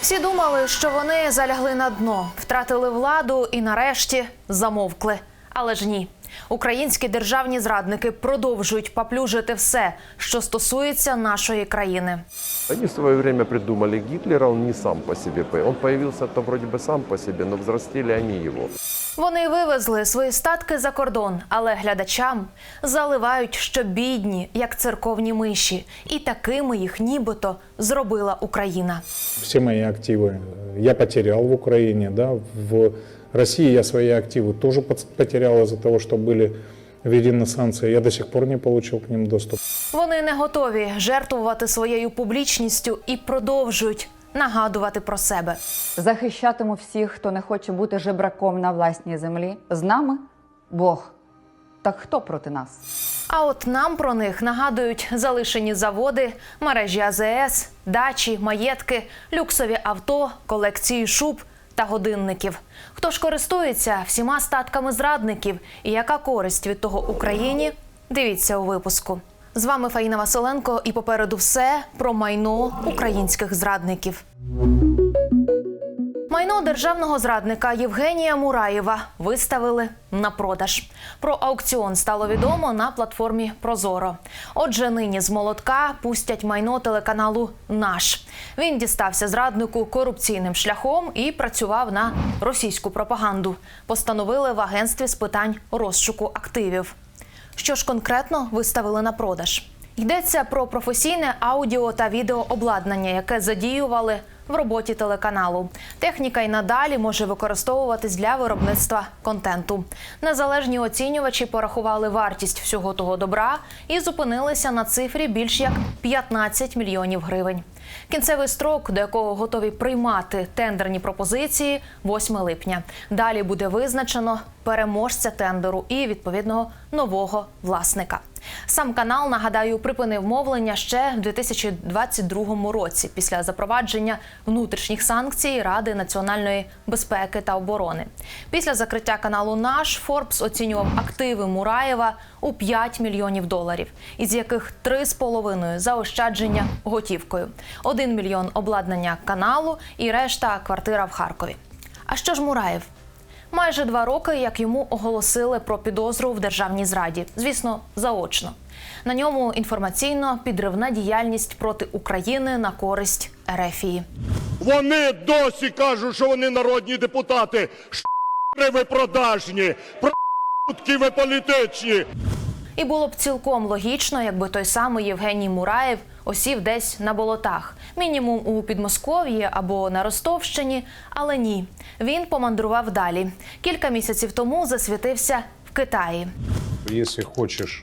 Всі думали, що вони залягли на дно, втратили владу і нарешті замовкли. Але ж ні. Українські державні зрадники продовжують поплюжити все, що стосується нашої країни. Вони в своє время придумали Гітлера, він не сам по собі. Він Он появился-то вроді би сам по собі, але взрастили вони его. Вони вивезли свої статки за кордон, але глядачам заливають, що бідні, як церковні миші, і такими їх нібито зробила Україна. все мои активы э, я потерял в Украине, да, в России я свои активы тоже пот- потерял из-за того, что были введены санкции. Я до сих пор не получил к ним доступ. Вони не готові жертвувати своєю публічністю і продовжують нагадувати про себе. Захищатиму всіх, хто не хоче бути жебраком на власній землі. З нами Бог. Так хто проти нас? А от нам про них нагадують залишені заводи, мережі АЗС, дачі, маєтки, люксові авто, колекції шуб та годинників. Хто ж користується всіма статками зрадників і яка користь від того Україні? Дивіться у випуску. З вами Фаїна Василенко, і попереду все про майно українських зрадників. Майно державного зрадника Євгенія Мураєва виставили на продаж. Про аукціон стало відомо на платформі Прозоро. Отже, нині з молотка пустять майно телеканалу Наш. Він дістався зраднику корупційним шляхом і працював на російську пропаганду. Постановили в агентстві з питань розшуку активів. Що ж конкретно виставили на продаж? Йдеться про професійне аудіо та відеообладнання, яке задіювали в роботі телеканалу. Техніка й надалі може використовуватись для виробництва контенту. Незалежні оцінювачі порахували вартість всього того добра і зупинилися на цифрі більш як 15 мільйонів гривень. Кінцевий строк, до якого готові приймати тендерні пропозиції, 8 липня. Далі буде визначено переможця тендеру і відповідного нового власника. Сам канал, нагадаю, припинив мовлення ще в 2022 році після запровадження внутрішніх санкцій Ради національної безпеки та оборони. Після закриття каналу Наш Форбс оцінював активи Мураєва у 5 мільйонів доларів, із яких 3,5 заощадження готівкою, 1 мільйон обладнання каналу і решта квартира в Харкові. А що ж Мураєв? Майже два роки, як йому оголосили про підозру в державній зраді, звісно, заочно. На ньому інформаційно підривна діяльність проти України на користь Ерефії. Вони досі кажуть, що вони народні депутати. Ш**ри ви продажні, про**ки ви політичні. І було б цілком логічно, якби той самий Євгеній Мураєв осів десь на болотах, мінімум у Підмосков'ї або на Ростовщині. Але ні, він помандрував далі. Кілька місяців тому засвітився в Китаї. Якщо хочешь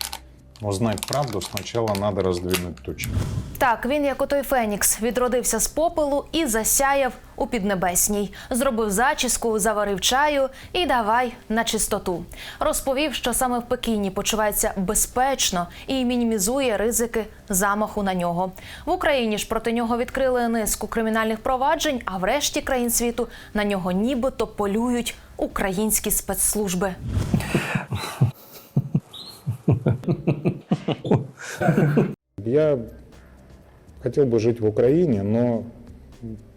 узнать правду, сначала надо раздвинуть тучи. Так, він, як отой Фенікс, відродився з попелу і засяяв у піднебесній. Зробив зачіску, заварив чаю і давай на чистоту. Розповів, що саме в Пекіні почувається безпечно і мінімізує ризики замаху на нього. В Україні ж проти нього відкрили низку кримінальних проваджень, а в решті країн світу на нього нібито полюють українські спецслужби. Я хотел бы жить в Украине, но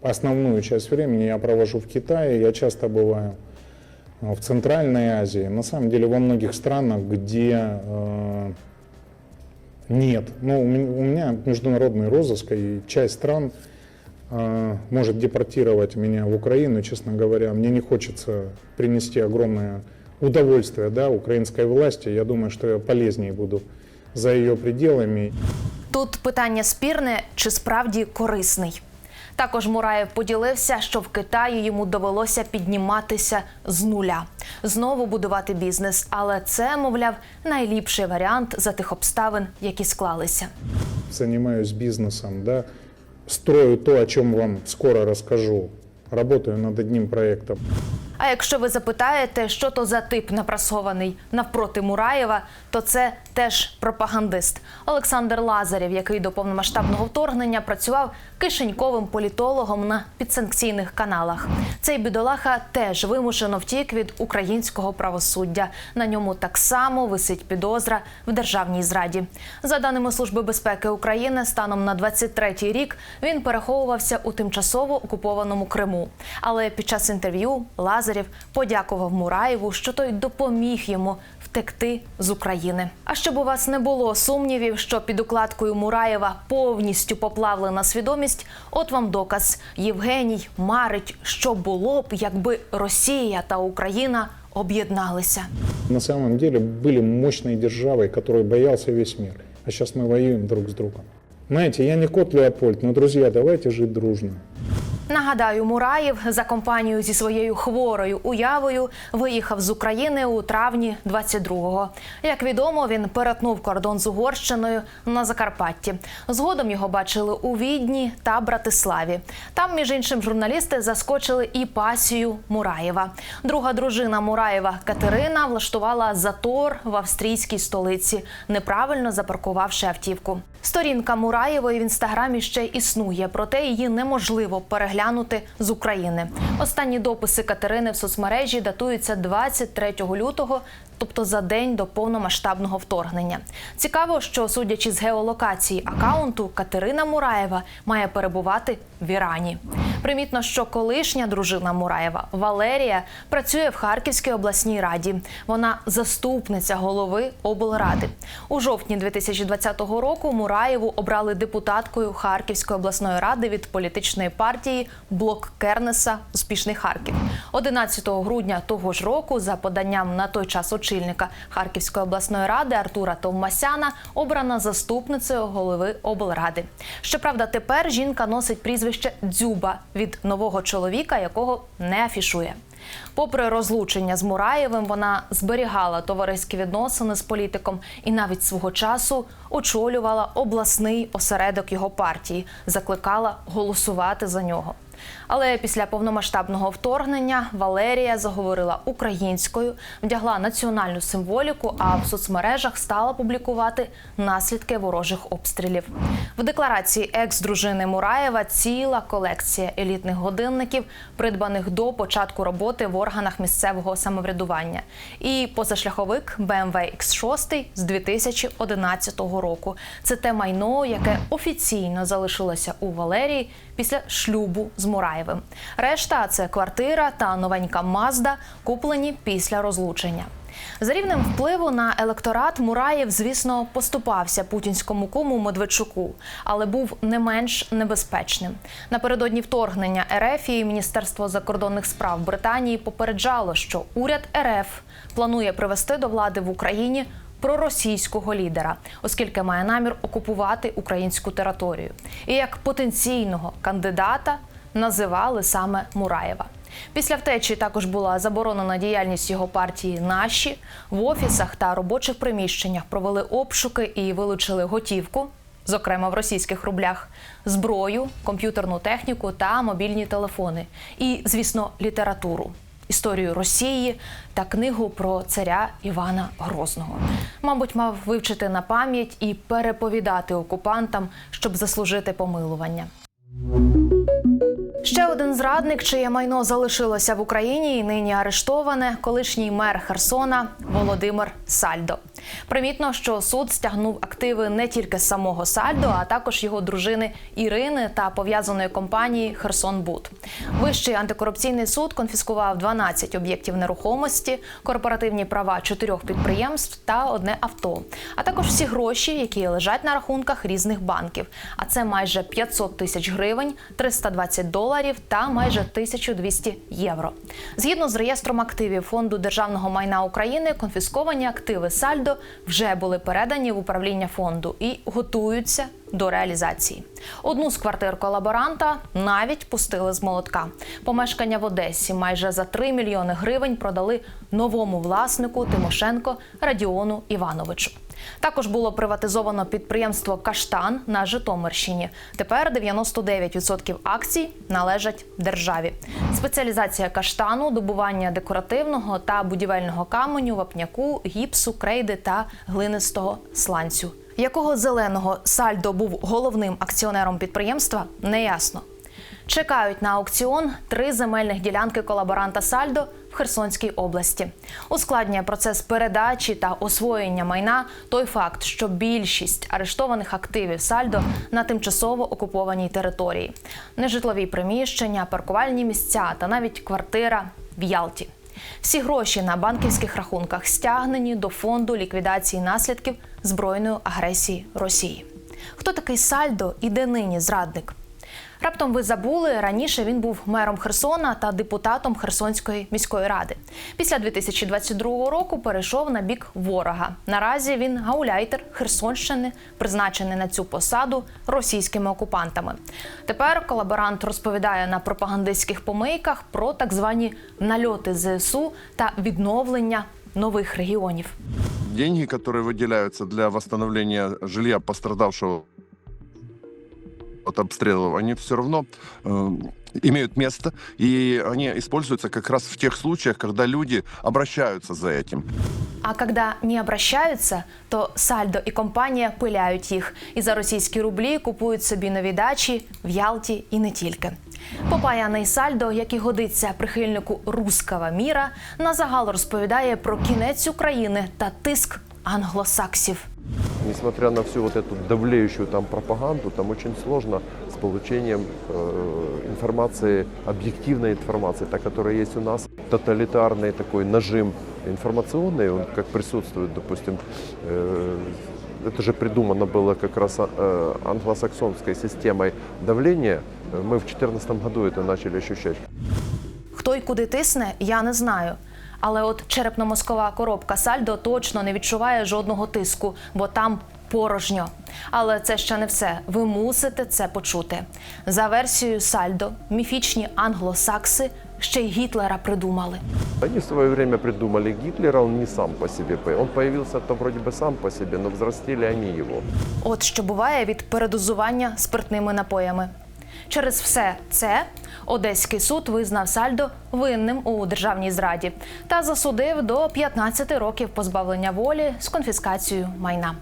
основную часть времени я провожу в Китае. Я часто бываю э, в Центральной Азии, на самом деле во многих странах, где э, нет. Ну, у мен- у меня международный розыск, и часть стран э, может депортировать меня в Украину. Честно говоря, мне не хочется принести огромное удовольствие да, украинской власти. Я думаю, что я полезнее буду за ее пределами. Тут питання спірне чи справді корисний. Також Мураєв поділився, що в Китаї йому довелося підніматися з нуля, знову будувати бізнес. Але це, мовляв, найліпший варіант за тих обставин, які склалися. занимаюсь бизнесом, да, строю то, о чем вам скоро расскажу. Работаю над одним проектом. А якщо ви запитаєте, що то за тип напрасований навпроти Мураєва, то це теж пропагандист Олександр Лазарєв, який до повномасштабного вторгнення працював кишеньковим політологом на підсанкційних каналах. Цей бідолаха теж вимушено втік від українського правосуддя. На ньому так само висить підозра в державній зраді. За даними Служби безпеки України, станом на 23-й рік він переховувався у тимчасово окупованому Криму. Але під час інтерв'ю Лазарєв подякував Мураєву, що той допоміг йому втекти з України. А щоб у вас не було сумнівів, що під укладкою Мураєва повністю поплавлена свідомість, от вам доказ: Євгеній марить, що було б, якби Росія та Україна об'єдналися. На самом деле были мощной державой, которой боялся весь мир. А сейчас мы воюем друг с другом. Знаете, я не кот Леопольд, но, друзья, давайте жить дружно. Нагадаю, Мураєв за компанію зі своєю хворою уявою виїхав з України у травні 22-го. Як відомо, він перетнув кордон з Угорщиною на Закарпатті. Згодом його бачили у Відні та Братиславі. Там, між іншим, журналісти заскочили і пасію Мураєва. Друга дружина Мураєва Катерина влаштувала затор в австрійській столиці, неправильно запаркувавши автівку. Сторінка Мураєвої в інстаграмі ще існує, проте її неможливо переглянути з України. Останні дописи Катерини в соцмережі датуються 23 лютого, тобто за день до повномасштабного вторгнення. Цікаво, що судячи з геолокації акаунту, Катерина Мураєва має перебувати в Ірані. Примітно, що колишня дружина Мураєва Валерія працює в Харківській обласній раді. Вона заступниця голови облради. У жовтні 2020 року Мураєву обрали депутаткою Харківської обласної ради від політичної партії Блок Кернеса Успішний Харків. 11 грудня того ж року, за поданням на той час очільника Харківської обласної ради Артура Товмасяна, обрана заступницею голови облради. Щоправда, тепер жінка носить прізвище Дзюба від нового чоловіка, якого не афішує. Попри розлучення з Мураєвим, вона зберігала товариські відносини з політиком і навіть свого часу очолювала обласний осередок його партії, закликала голосувати за нього. Але після повномасштабного вторгнення Валерія заговорила українською, вдягла національну символіку, а в соцмережах стала публікувати наслідки ворожих обстрілів. В декларації екс-дружини Мураєва ціла колекція елітних годинників, придбаних до початку роботи в органах місцевого самоврядування, і позашляховик BMW X6 з 2011 року. Це те майно, яке офіційно залишилося у Валерії після шлюбу з Мураєвим. Решта це квартира та новенька Мазда, куплені після розлучення. За рівнем впливу на електорат Мураєв, звісно, поступався путінському куму Медведчуку, але був не менш небезпечним. Напередодні вторгнення РФ і Міністерство закордонних справ Британії попереджало, що уряд РФ планує привести до влади в Україні проросійського лідера, оскільки має намір окупувати українську територію. І як потенційного кандидата називали саме Мураєва. Після втечі також була заборонена діяльність його партії наші в офісах та робочих приміщеннях провели обшуки і вилучили готівку, зокрема в російських рублях, зброю, комп'ютерну техніку та мобільні телефони, і, звісно, літературу. Історію Росії та книгу про царя Івана Грозного. Мабуть, мав вивчити на пам'ять і переповідати окупантам, щоб заслужити помилування. Ще один зрадник, чиє майно залишилося в Україні і нині арештоване, колишній мер Херсона Володимир Сальдо. Примітно, що суд стягнув активи не тільки самого Сальдо, а також його дружини Ірини та пов'язаної компанії Херсонбуд. Вищий антикорупційний суд конфіскував 12 об'єктів нерухомості, корпоративні права чотирьох підприємств та одне авто, а також всі гроші, які лежать на рахунках різних банків. А це майже 500 тисяч гривень, 320 доларів та майже 1200 євро. Згідно з реєстром активів фонду державного майна України, конфісковані активи Сальдо вже були передані в управління фонду і готуються до реалізації. Одну з квартир колаборанта навіть пустили з молотка. Помешкання в Одесі майже за 3 мільйони гривень продали новому власнику Тимошенко Радіону Івановичу. Також було приватизовано підприємство Каштан на Житомирщині. Тепер 99% акцій належать державі. Спеціалізація каштану, добування декоративного та будівельного каменю, вапняку, гіпсу, крейди та глинистого сланцю. Якого зеленого Сальдо був головним акціонером підприємства, неясно. Чекають на аукціон три земельних ділянки колаборанта Сальдо в Херсонській області. Ускладнює процес передачі та освоєння майна той факт, що більшість арештованих активів Сальдо на тимчасово окупованій території, нежитлові приміщення, паркувальні місця та навіть квартира в Ялті. Всі гроші на банківських рахунках стягнені до фонду ліквідації наслідків збройної агресії Росії. Хто такий Сальдо і де нині зрадник? Раптом ви забули, раніше він був мером Херсона та депутатом Херсонської міської ради. Після 2022 року перейшов на бік ворога. Наразі він гауляйтер Херсонщини, призначений на цю посаду російськими окупантами. Тепер колаборант розповідає на пропагандистських помийках про так звані нальоти ЗСУ та відновлення нових регіонів. Деньги, которые выделяются для восстановления жилья пострадавшего от обстрелов, они все равно э, имеют место, и они используются как раз в тех случаях, когда люди обращаются за этим. А когда не обращаются, то Сальдо і компанія пиляють їх і за російські рублі купують собі нові дачі в Ялті і не тільки. Попаяний Сальдо, як і годиться прихильнику руского міра, на загал розповідає про кінець України та тиск англосаксів. Несмотря на всю вот эту давлеющую там пропаганду, там очень сложно с получением э, информации, объективной информации, та, которая есть у нас. Тоталитарный такой нажим информационный, он как присутствует, допустим, э, это же придумано было как раз э, англосаксонской системой давления. Э, Мы в 2014 году это начали ощущать. Хто й куди тисне, я не знаю. Але от черепно-мозкова коробка Сальдо точно не відчуває жодного тиску, бо там порожньо. Але це ще не все. Ви мусите це почути. За версією Сальдо, міфічні англосакси ще й Гітлера придумали. Они в свое время придумали Гитлера, он не сам по себе. Он появился-то вроде бы сам по себе, но взрастили они его. От що буває від передозування спиртними напоями. Через все це Одеський суд визнав Сальдо винним у державній зраді та засудив до 15 років позбавлення волі з конфіскацією майна.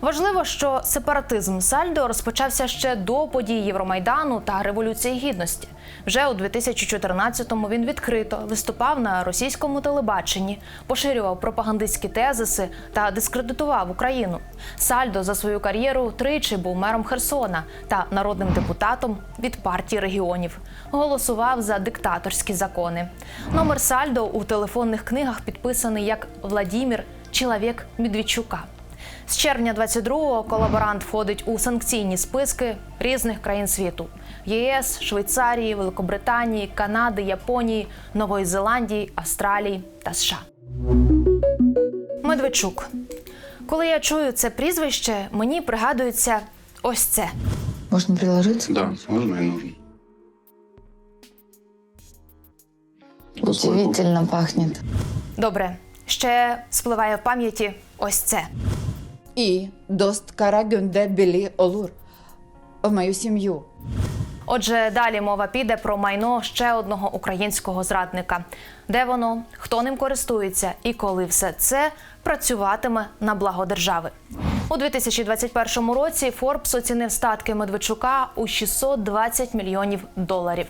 Важливо, що сепаратизм Сальдо розпочався ще до подій Євромайдану та Революції Гідності. Вже у 2014-му він відкрито виступав на російському телебаченні, поширював пропагандистські тезиси та дискредитував Україну. Сальдо за свою кар'єру тричі був мером Херсона та народним депутатом від партії регіонів. Голосував за диктаторські закони. Номер Сальдо у телефонних книгах підписаний як Владімір Чоловік Медведчука. З червня 22-го колаборант входить у санкційні списки різних країн світу: ЄС, Швейцарії, Великобританії, Канади, Японії, Нової Зеландії, Австралії та США. Медведчук. Коли я чую це прізвище, мені пригадується ось це. Можно приложиться? Да, можно и нужно. Удивительно пахнет. Добре, ще спливає в пам'яті ось це. І дост кара гюнде білі олур в мою сім'ю. Отже, далі мова піде про майно ще одного українського зрадника. Де воно, хто ним користується і коли все це працюватиме на благо держави. У 2021 році Форбс оцінив статки Медведчука у 620 мільйонів доларів.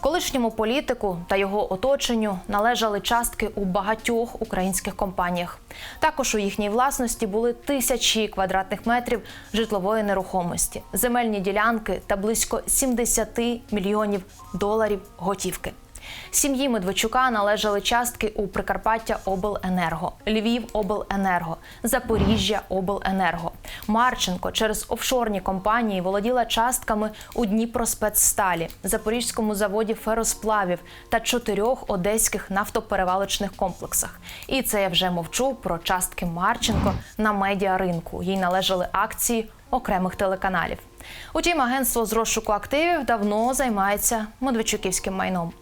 Колишньому політику та його оточенню належали частки у багатьох українських компаніях. Також у їхній власності були тисячі квадратних метрів житлової нерухомості, земельні ділянки та близько 70 мільйонів доларів готівки. Сім'ї Медведчука належали частки у Прикарпаття Обленерго, Львів Обленерго, Запоріжжя Обленерго. Марченко через офшорні компанії володіла частками у Дніпроспецсталі, Запорізькому заводі феросплавів та чотирьох одеських нафтоперевалочних комплексах. І це я вже мовчу про частки Марченко на медіаринку. Їй належали акції окремих телеканалів. Утім, агентство з розшуку активів давно займається медведчуківським майном.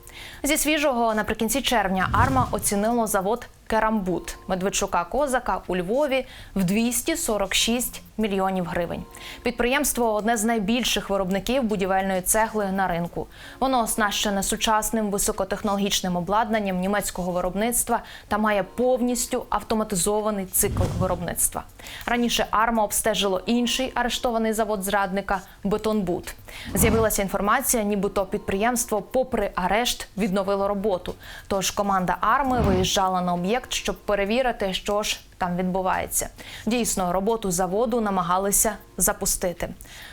Зі свіжого наприкінці червня Арма оцінило завод Керамбут Медведчука Козака у Львові в 246 мільйонів гривень. Підприємство одне з найбільших виробників будівельної цегли на ринку. Воно оснащене сучасним високотехнологічним обладнанням німецького виробництва та має повністю автоматизований цикл виробництва. Раніше Арма обстежило інший арештований завод зрадника Бетонбут. З'явилася інформація, нібито підприємство, попри арешт, відновило роботу. Тож команда Арми виїжджала на об'єкт, щоб перевірити, що ж там відбувається. Дійсно, роботу заводу намагалися запустити.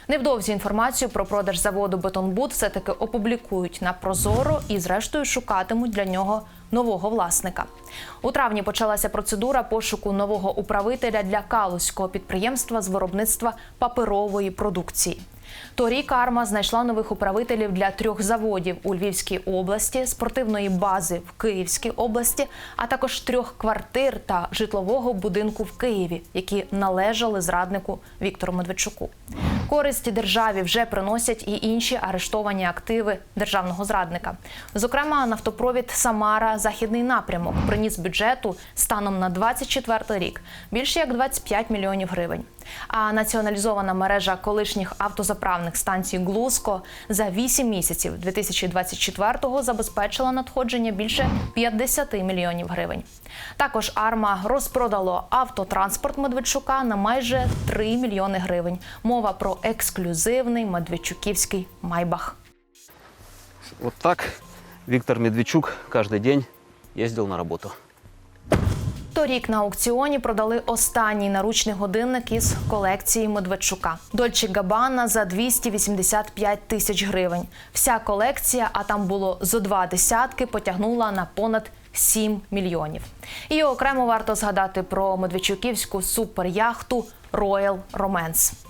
Невдовзі інформацію про продаж заводу Бетонбуд все таки опублікують на Прозоро і, зрештою, шукатимуть для нього нового власника. У травні почалася процедура пошуку нового управителя для калузького підприємства з виробництва паперової продукції. Торік Арма знайшла нових управителів для трьох заводів у Львівській області, спортивної бази в Київській області, а також трьох квартир та житлового будинку в Києві, які належали зраднику Віктору Медведчуку. Користь державі вже приносять і інші арештовані активи державного зрадника. Зокрема, нафтопровід Самара Західний напрямок приніс бюджету станом на 24 рік більше як 25 мільйонів гривень. А націоналізована мережа колишніх автозаправних станцій Глузко за 8 місяців 2024-го забезпечила надходження більше 50 мільйонів гривень. Також Арма розпродало автотранспорт Медведчука на майже 3 мільйони гривень. Мова про ексклюзивний медведчуківський майбах. Вот так Виктор Медведчук каждый день ездил на работу. Торік на аукціоні продали останній наручний годинник із колекції Медведчука Дольче Габана за 285 тисяч гривень. Вся колекція, а там було зо два десятки, потягнула на понад 7 мільйонів. І окремо варто згадати про медведчуківську суперяхту Royal Romance.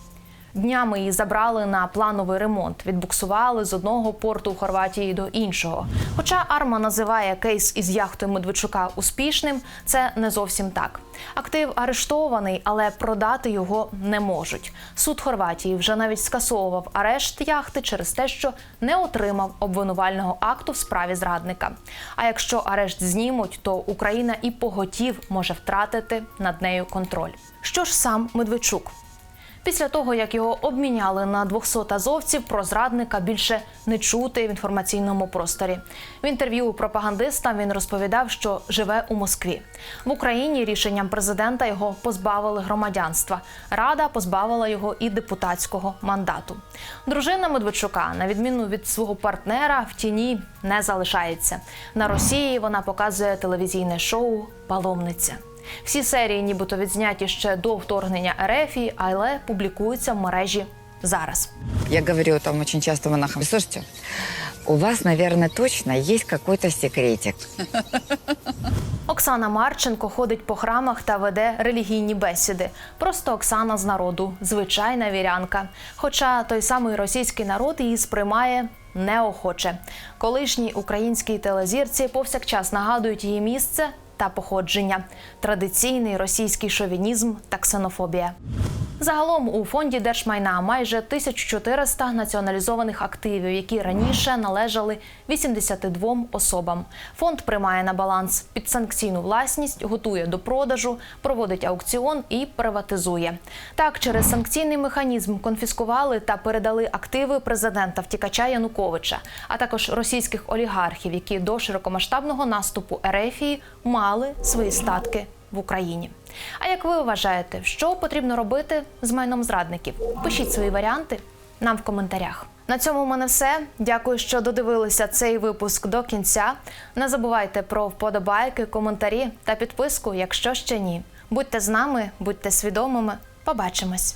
Днями її забрали на плановий ремонт, відбуксували з одного порту у Хорватії до іншого. Хоча Арма називає кейс із яхтою Медведчука успішним, це не зовсім так. Актив арештований, але продати його не можуть. Суд Хорватії вже навіть скасовував арешт яхти через те, що не отримав обвинувального акту в справі зрадника. А якщо арешт знімуть, то Україна і поготів може втратити над нею контроль. Що ж сам Медведчук? Після того, як його обміняли на 200 азовців, про зрадника більше не чути в інформаційному просторі. В інтерв'ю пропагандистам він розповідав, що живе у Москві. В Україні рішенням президента його позбавили громадянства. Рада позбавила його і депутатського мандату. Дружина Медведчука, на відміну від свого партнера, в тіні не залишається. На Росії вона показує телевізійне шоу Паломниця. Всі серії, нібито відзняті ще до вторгнення РФ, але публікуються в мережі зараз. Я говорю там очень часто монахам, слушайте, у вас, наверное, точно есть какой-то секретик. Оксана Марченко ходить по храмах та веде релігійні бесіди. Просто Оксана з народу, звичайна вірянка. Хоча той самий російський народ її сприймає неохоче. Колишній українській телезірці повсякчас нагадують її місце та походження, традиційний російський шовінізм та ксенофобія. Загалом у фонді держмайна майже 1400 націоналізованих активів, які раніше належали 82 особам. Фонд приймає на баланс підсанкційну власність, готує до продажу, проводить аукціон і приватизує. Так, через санкційний механізм конфіскували та передали активи президента втікача Януковича, а також російських олігархів, які до широкомасштабного наступу Ерефії мали свої статки в Україні. А як ви вважаєте, що потрібно робити з майном зрадників? Пишіть свої варіанти нам в коментарях. На цьому в мене все. Дякую, що додивилися цей випуск до кінця. Не забувайте про вподобайки, коментарі та підписку, якщо ще ні. Будьте з нами, будьте свідомими. Побачимось.